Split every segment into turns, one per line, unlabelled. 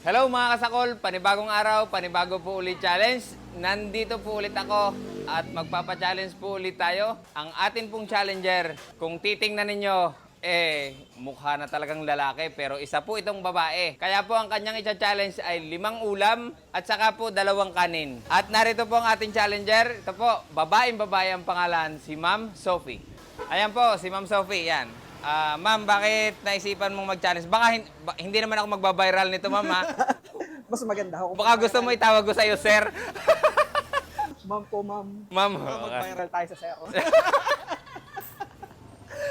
Hello mga kasakol, panibagong araw, panibago po ulit challenge. Nandito po ulit ako at magpapa-challenge po ulit tayo. Ang atin pong challenger, kung titingnan ninyo, eh, mukha na talagang lalaki pero isa po itong babae. Kaya po ang kanyang i-challenge ay limang ulam at saka po dalawang kanin. At narito po ang ating challenger. Ito po, babaeng babae ang pangalan, si Ma'am Sophie. Ayan po, si Ma'am Sophie, yan. Ah, ma'am, bakit naisipan mong mag-challenge? Baka hin- ba- hindi naman ako magbabiral nito, ma'am, ha?
Mas maganda ako.
Baka gusto mo itawag ko sa'yo, sir.
Ma'am po, ma'am.
ma'am.
Mag-viral tayo sa zero.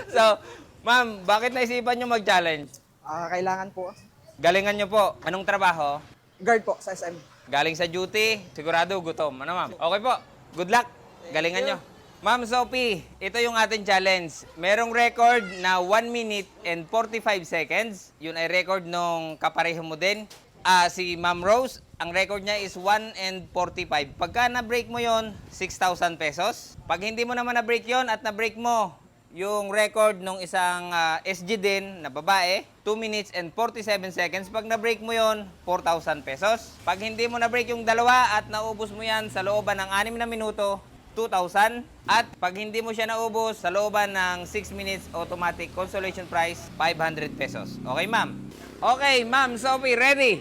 So, ma'am, bakit naisipan nyo mag-challenge?
Ah, kailangan po.
Galingan nyo po. Anong trabaho?
Guard po sa SM.
Galing sa duty, sigurado gutom. Ano, ma'am? Okay po. Good luck. Galingan nyo. Ma'am Sophie, ito yung ating challenge. Merong record na 1 minute and 45 seconds. Yun ay record nung kapareho mo din. Ah, si Ma'am Rose, ang record niya is 1 and 45. Pagka na-break mo yon 6,000 pesos. Pag hindi mo naman na-break yon at na-break mo yung record nung isang ah, SG din na babae, 2 minutes and 47 seconds. Pag na-break mo yon 4,000 pesos. Pag hindi mo na-break yung dalawa at naubos mo yan sa looban ng 6 na minuto, 2,000. At pag hindi mo siya naubos sa looban ng 6 minutes automatic consolation price, 500 pesos. Okay, ma'am? Okay, ma'am Sophie, ready?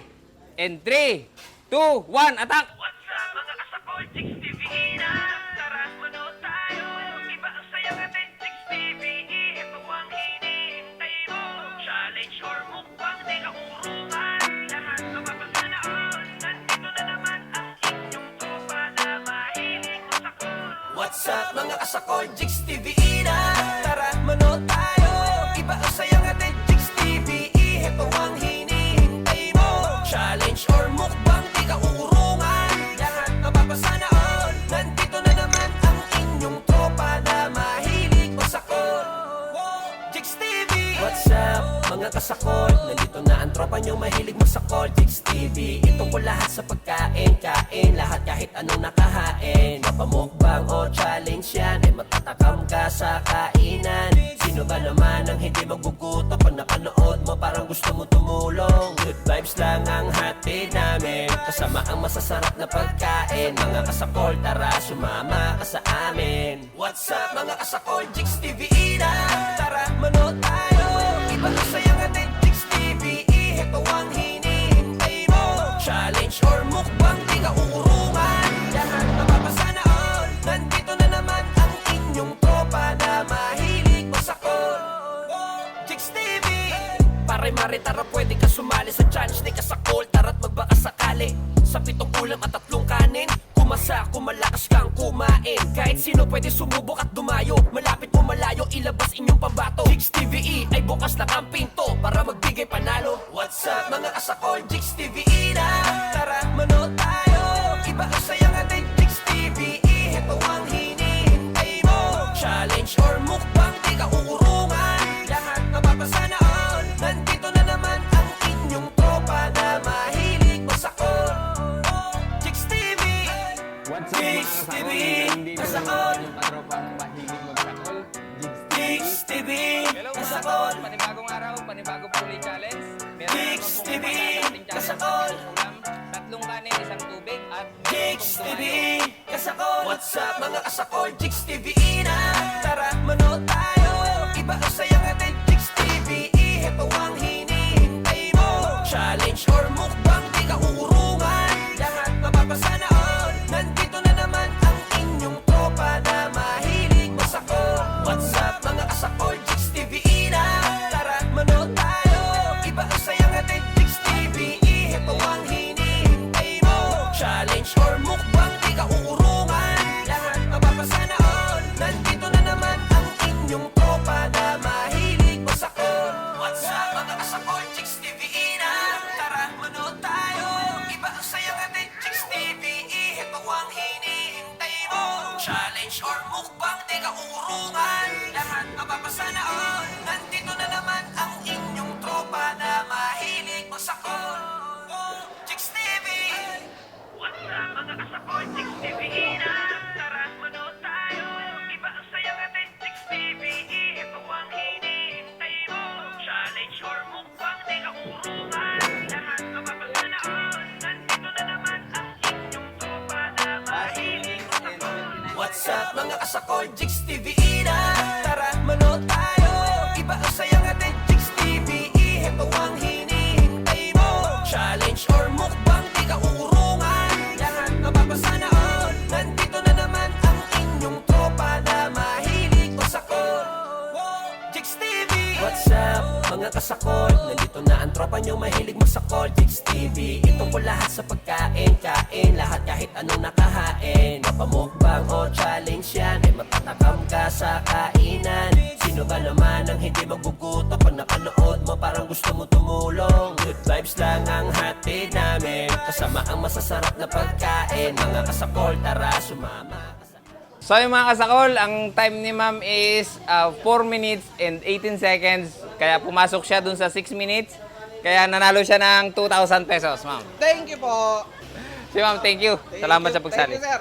In 3, 2, 1, attack!
What's up mga kasakol,
Jigs TV na? Tara, manood tayo. Iba ang saya natin, Jigs TV Ito ang hinihintay mo. Challenge or mukbang, di ka uurungan. Lahat mapapasanaon Nandito up mga kasakol Nandito na ang tropa niyong mahilig masakol Jigs TV Ito po lahat sa pagkain Kain. Lahat kahit anong nakahain. Mapamukbang o challenge yan Ay matatakam ka sa kainan. Sino ba naman ang hindi magugutom Pag napanood mo? Parang gusto mo tumulong. Good vibes lang ang hatid namin. Kasama ang masasarap na pagkain. Mga kasakol tara sumama ka sa amin. What's up mga kasakol? Jigs TV na Tara manood tayo. Iba ang pwede ka sumali sa challenge Di ka sa call. Tara't magbaka sakali. Sa pitong ulam at tatlong kanin. Kumasa kung malakas kang kumain. Kahit sino pwede sumubok at dumayo. Malapit mo malayo ilabas inyong pambato. Jigs TVE ay bukas lang ang pinto Para magbigay panalo. What's up mga kasakol? Jigs TVE na. Tara manood tayo. Iba ang saya natin Jigs TVE Ito ang hinihintay mo. Challenge or mukbang di ka uurungan. Lahat Nandito na naman
What's
Jigs TV, kasakol.
yung katropang mahilig magsakol.
Jigs TV
Hello mga
Kasakol
panibagong araw, panibago po ulit challenge. Meron
Jigs
naman pong
TV, kasakol.
tatlong kanin, isang tubig, at
Jigs TV. Kasakol What's up mga kasakol? Jigs TV na. Tara manood tayo. Iba ang saya up mga kasakol, Jigs TV na. Tara, manood tayo. Iba ang sayang atin, Jigs TV Ito ang hinihintay mo. Challenge or mukbang, di ka uurungan. Lahat mapapasanaon Nandito na naman ang inyong tropa Na mahilig masakol. Jigs TV What's up, mga kasakol? Nandito na ang tropa nyo mahilig masakol. Jigs TV Ito po lahat sa pagkain Kain lahat kahit anong nakahain. Mapamukbang o challenge yan Ay matatakam ka sa kainan. Sino ba naman ang hindi magugutom? Pag napanood mo parang gusto mo tumulong. Good vibes lang ang hatid namin. Kasama ang masasarap na pagkain. Mga kasakol, tara sumama.
So yung mga kasakol, ang time ni ma'am is uh, 4 minutes and 18 seconds. Kaya pumasok siya dun sa 6 minutes. Kaya nanalo siya ng 2,000 pesos, ma'am.
Thank you po.
Si ma'am, thank you.
Thank
Salamat
you.
sa pagsali.
Thank you, sir.